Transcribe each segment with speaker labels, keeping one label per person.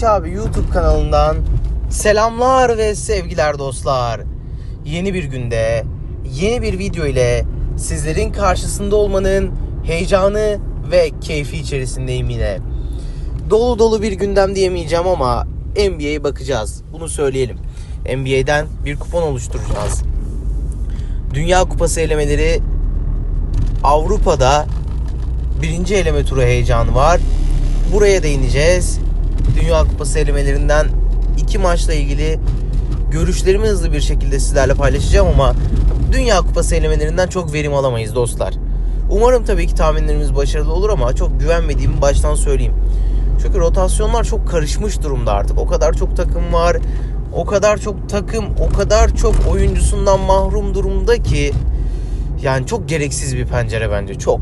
Speaker 1: Çabi YouTube kanalından selamlar ve sevgiler dostlar. Yeni bir günde, yeni bir video ile sizlerin karşısında olmanın heyecanı ve keyfi içerisindeyim yine. Dolu dolu bir gündem diyemeyeceğim ama NBA'ye bakacağız. Bunu söyleyelim. NBA'den bir kupon oluşturacağız. Dünya Kupası elemeleri Avrupa'da birinci eleme turu heyecanı var. Buraya değineceğiz. Dünya Kupası elemelerinden iki maçla ilgili görüşlerimi hızlı bir şekilde sizlerle paylaşacağım ama Dünya Kupası elemelerinden çok verim alamayız dostlar. Umarım tabii ki tahminlerimiz başarılı olur ama çok güvenmediğimi baştan söyleyeyim. Çünkü rotasyonlar çok karışmış durumda artık. O kadar çok takım var. O kadar çok takım, o kadar çok oyuncusundan mahrum durumda ki yani çok gereksiz bir pencere bence. Çok.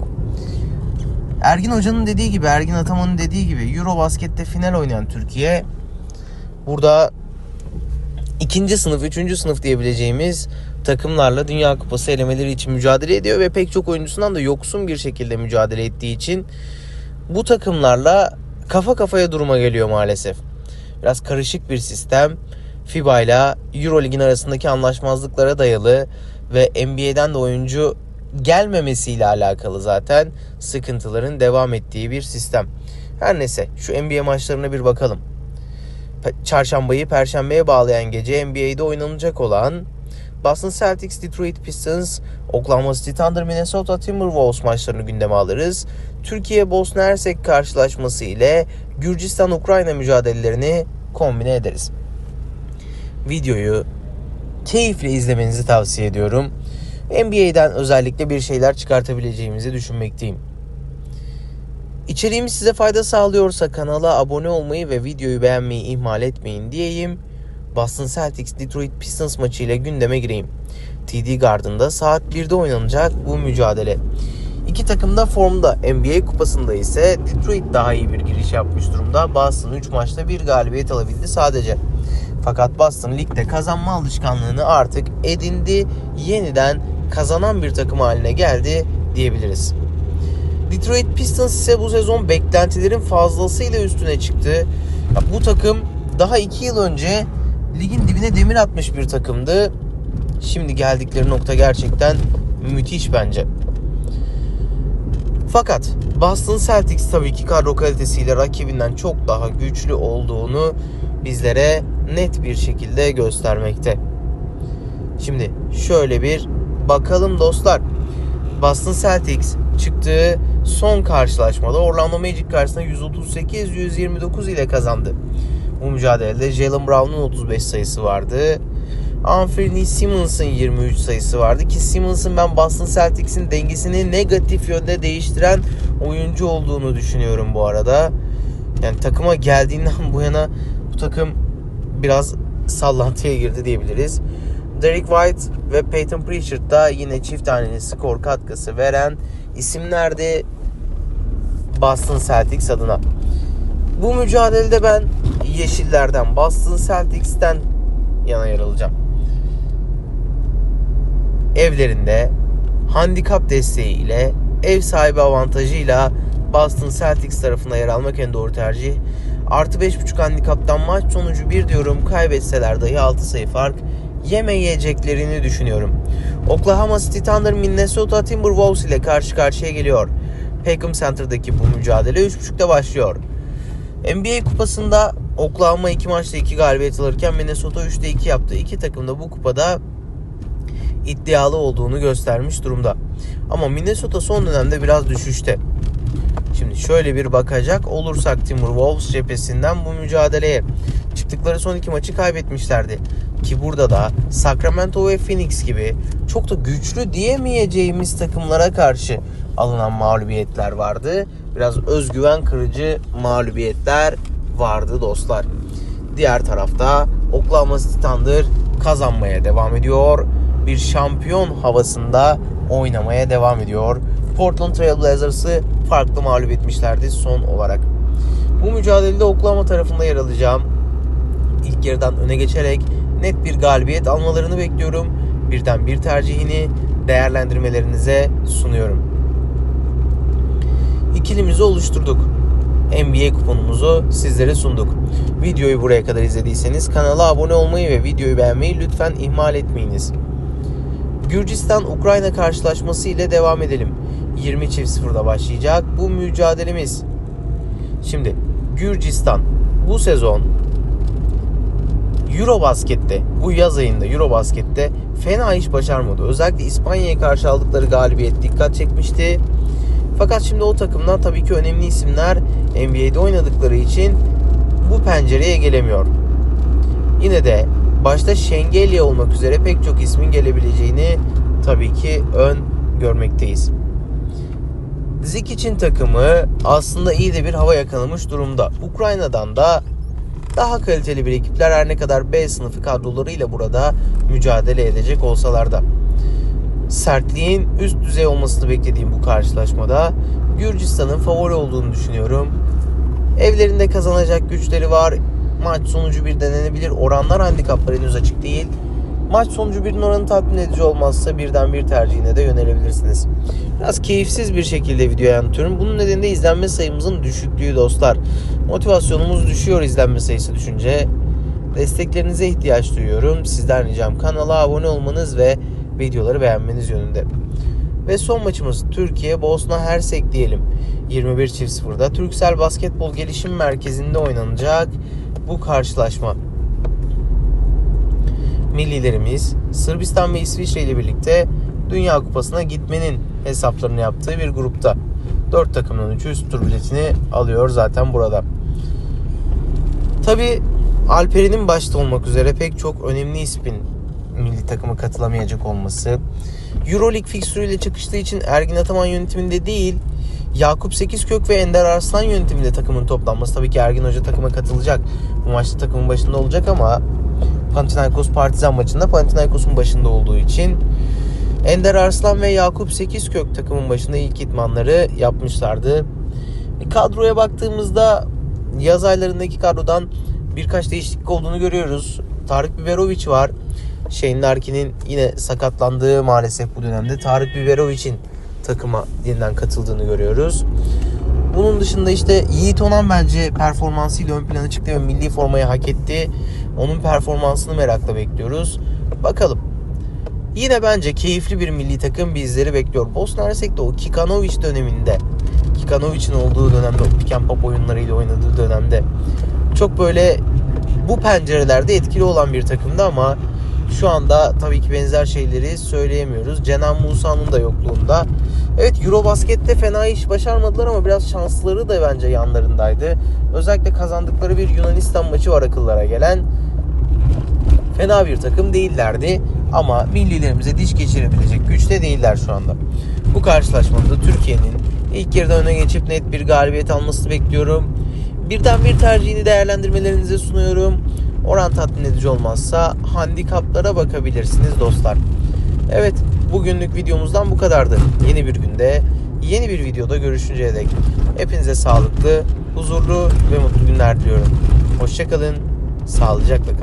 Speaker 1: Ergin Hoca'nın dediği gibi, Ergin Ataman'ın dediği gibi Eurobasket'te final oynayan Türkiye burada ikinci sınıf, üçüncü sınıf diyebileceğimiz takımlarla Dünya Kupası elemeleri için mücadele ediyor ve pek çok oyuncusundan da yoksun bir şekilde mücadele ettiği için bu takımlarla kafa kafaya duruma geliyor maalesef. Biraz karışık bir sistem. FIBA ile Eurolig'in arasındaki anlaşmazlıklara dayalı ve NBA'den de oyuncu gelmemesiyle alakalı zaten sıkıntıların devam ettiği bir sistem. Her neyse şu NBA maçlarına bir bakalım. Çarşambayı perşembeye bağlayan gece NBA'de oynanacak olan Boston Celtics, Detroit Pistons, Oklahoma City Thunder, Minnesota Timberwolves maçlarını gündeme alırız. Türkiye Bosna Hersek karşılaşması ile Gürcistan Ukrayna mücadelelerini kombine ederiz. Videoyu keyifle izlemenizi tavsiye ediyorum. NBA'den özellikle bir şeyler çıkartabileceğimizi düşünmekteyim. İçeriğimiz size fayda sağlıyorsa kanala abone olmayı ve videoyu beğenmeyi ihmal etmeyin diyeyim. Boston Celtics Detroit Pistons maçı ile gündeme gireyim. TD Garden'da saat 1'de oynanacak bu mücadele. İki takım da formda. NBA kupasında ise Detroit daha iyi bir giriş yapmış durumda. Boston 3 maçta bir galibiyet alabildi sadece. Fakat Boston ligde kazanma alışkanlığını artık edindi. Yeniden kazanan bir takım haline geldi diyebiliriz. Detroit Pistons ise bu sezon beklentilerin fazlasıyla üstüne çıktı. Ya bu takım daha 2 yıl önce ligin dibine demir atmış bir takımdı. Şimdi geldikleri nokta gerçekten müthiş bence. Fakat Boston Celtics tabii ki kadro kalitesiyle rakibinden çok daha güçlü olduğunu bizlere net bir şekilde göstermekte. Şimdi şöyle bir bakalım dostlar. Boston Celtics çıktığı son karşılaşmada Orlando Magic karşısında 138-129 ile kazandı. Bu mücadelede Jalen Brown'un 35 sayısı vardı. Anthony Simmons'ın 23 sayısı vardı ki Simmons'ın ben Boston Celtics'in dengesini negatif yönde değiştiren oyuncu olduğunu düşünüyorum bu arada. Yani takıma geldiğinden bu yana bu takım biraz sallantıya girdi diyebiliriz. Derek White ve Peyton Pritchard da yine çift taneli skor katkısı veren isimlerdi Boston Celtics adına. Bu mücadelede ben Yeşillerden, Boston Celtics'ten yana yer alacağım. Evlerinde handikap desteği ile ev sahibi avantajıyla Boston Celtics tarafına yer almak en doğru tercih. Artı 5.5 handikaptan maç sonucu bir diyorum kaybetseler dahi 6 sayı fark yemeyeceklerini düşünüyorum. Oklahoma City Thunder Minnesota Timberwolves ile karşı karşıya geliyor. Peckham Center'daki bu mücadele 3.5'te başlıyor. NBA kupasında Oklahoma 2 maçta 2 galibiyet alırken Minnesota 3'te 2 yaptı. İki takım da bu kupada iddialı olduğunu göstermiş durumda. Ama Minnesota son dönemde biraz düşüşte. Şimdi şöyle bir bakacak olursak Timberwolves cephesinden bu mücadeleye çıktıkları son iki maçı kaybetmişlerdi. Ki burada da Sacramento ve Phoenix gibi çok da güçlü diyemeyeceğimiz takımlara karşı alınan mağlubiyetler vardı. Biraz özgüven kırıcı mağlubiyetler vardı dostlar. Diğer tarafta Oklahoma City Thunder kazanmaya devam ediyor. Bir şampiyon havasında oynamaya devam ediyor. Portland Trail Blazers'ı farklı mağlup etmişlerdi son olarak. Bu mücadelede Oklahoma tarafında yer alacağım. İlk yarıdan öne geçerek net bir galibiyet almalarını bekliyorum. Birden bir tercihini değerlendirmelerinize sunuyorum. İkilimizi oluşturduk. NBA kuponumuzu sizlere sunduk. Videoyu buraya kadar izlediyseniz kanala abone olmayı ve videoyu beğenmeyi lütfen ihmal etmeyiniz. Gürcistan-Ukrayna karşılaşması ile devam edelim. 20 çift sıfırda başlayacak bu mücadelemiz. Şimdi Gürcistan bu sezon Eurobasket'te bu yaz ayında Eurobasket'te fena iş başarmadı. Özellikle İspanya'ya karşı aldıkları galibiyet dikkat çekmişti. Fakat şimdi o takımdan tabii ki önemli isimler NBA'de oynadıkları için bu pencereye gelemiyor. Yine de başta Şengelya olmak üzere pek çok ismin gelebileceğini tabii ki ön görmekteyiz. Zik için takımı aslında iyi de bir hava yakalamış durumda. Ukrayna'dan da daha kaliteli bir ekipler her ne kadar B sınıfı kadrolarıyla burada mücadele edecek olsalar da. Sertliğin üst düzey olmasını beklediğim bu karşılaşmada Gürcistan'ın favori olduğunu düşünüyorum. Evlerinde kazanacak güçleri var. Maç sonucu bir denenebilir. Oranlar handikaplar henüz açık değil. Maç sonucu birinin oranı tatmin edici olmazsa birden bir tercihine de yönelebilirsiniz. Biraz keyifsiz bir şekilde videoyu anlatıyorum. Bunun nedeni de izlenme sayımızın düşüklüğü dostlar. Motivasyonumuz düşüyor izlenme sayısı düşünce. Desteklerinize ihtiyaç duyuyorum. Sizden ricam kanala abone olmanız ve videoları beğenmeniz yönünde. Ve son maçımız Türkiye Bosna Hersek diyelim. 21 çift sıfırda Türksel Basketbol Gelişim Merkezi'nde oynanacak bu karşılaşma. Millilerimiz Sırbistan ve İsviçre ile birlikte Dünya Kupası'na gitmenin hesaplarını yaptığı bir grupta. 4 takımın 3'ü üst tur biletini alıyor zaten burada. Tabi Alperen'in başta olmak üzere pek çok önemli ismin milli takıma katılamayacak olması. Euroleague fikstürüyle çıkıştığı için Ergin Ataman yönetiminde değil, Yakup Sekizkök ve Ender Arslan yönetiminde takımın toplanması. Tabii ki Ergin Hoca takıma katılacak. Bu maçta takımın başında olacak ama Panathinaikos Partizan maçında Panathinaikos'un başında olduğu için Ender Arslan ve Yakup Sekizkök takımın başında ilk itmanları yapmışlardı. Kadroya baktığımızda yaz aylarındaki kadrodan birkaç değişiklik olduğunu görüyoruz. Tarık Biberovic var. Shane Larkin'in yine sakatlandığı maalesef bu dönemde Tarık Biberovic'in takıma yeniden katıldığını görüyoruz. Bunun dışında işte Yiğit Onan bence performansıyla ön plana çıktı ve milli formayı hak etti. Onun performansını merakla bekliyoruz. Bakalım. Yine bence keyifli bir milli takım bizleri bekliyor. Bosna Hersek de o Kikanovic döneminde Kikanovic'in olduğu dönemde o pick and pop oyunlarıyla oynadığı dönemde çok böyle bu pencerelerde etkili olan bir takımdı ama şu anda tabii ki benzer şeyleri söyleyemiyoruz. Cenan Musa'nın da yokluğunda. Evet Eurobasket'te fena iş başarmadılar ama biraz şansları da bence yanlarındaydı. Özellikle kazandıkları bir Yunanistan maçı var akıllara gelen. Fena bir takım değillerdi ama millilerimize diş geçirebilecek güçte değiller şu anda. Bu karşılaşmada Türkiye'nin ilk yarıda öne geçip net bir galibiyet almasını bekliyorum. Birden bir tercihini değerlendirmelerinize sunuyorum. Oran tatmin edici olmazsa handikaplara bakabilirsiniz dostlar. Evet bugünlük videomuzdan bu kadardı. Yeni bir günde yeni bir videoda görüşünceye dek hepinize sağlıklı, huzurlu ve mutlu günler diliyorum. Hoşçakalın, sağlıcakla kalın.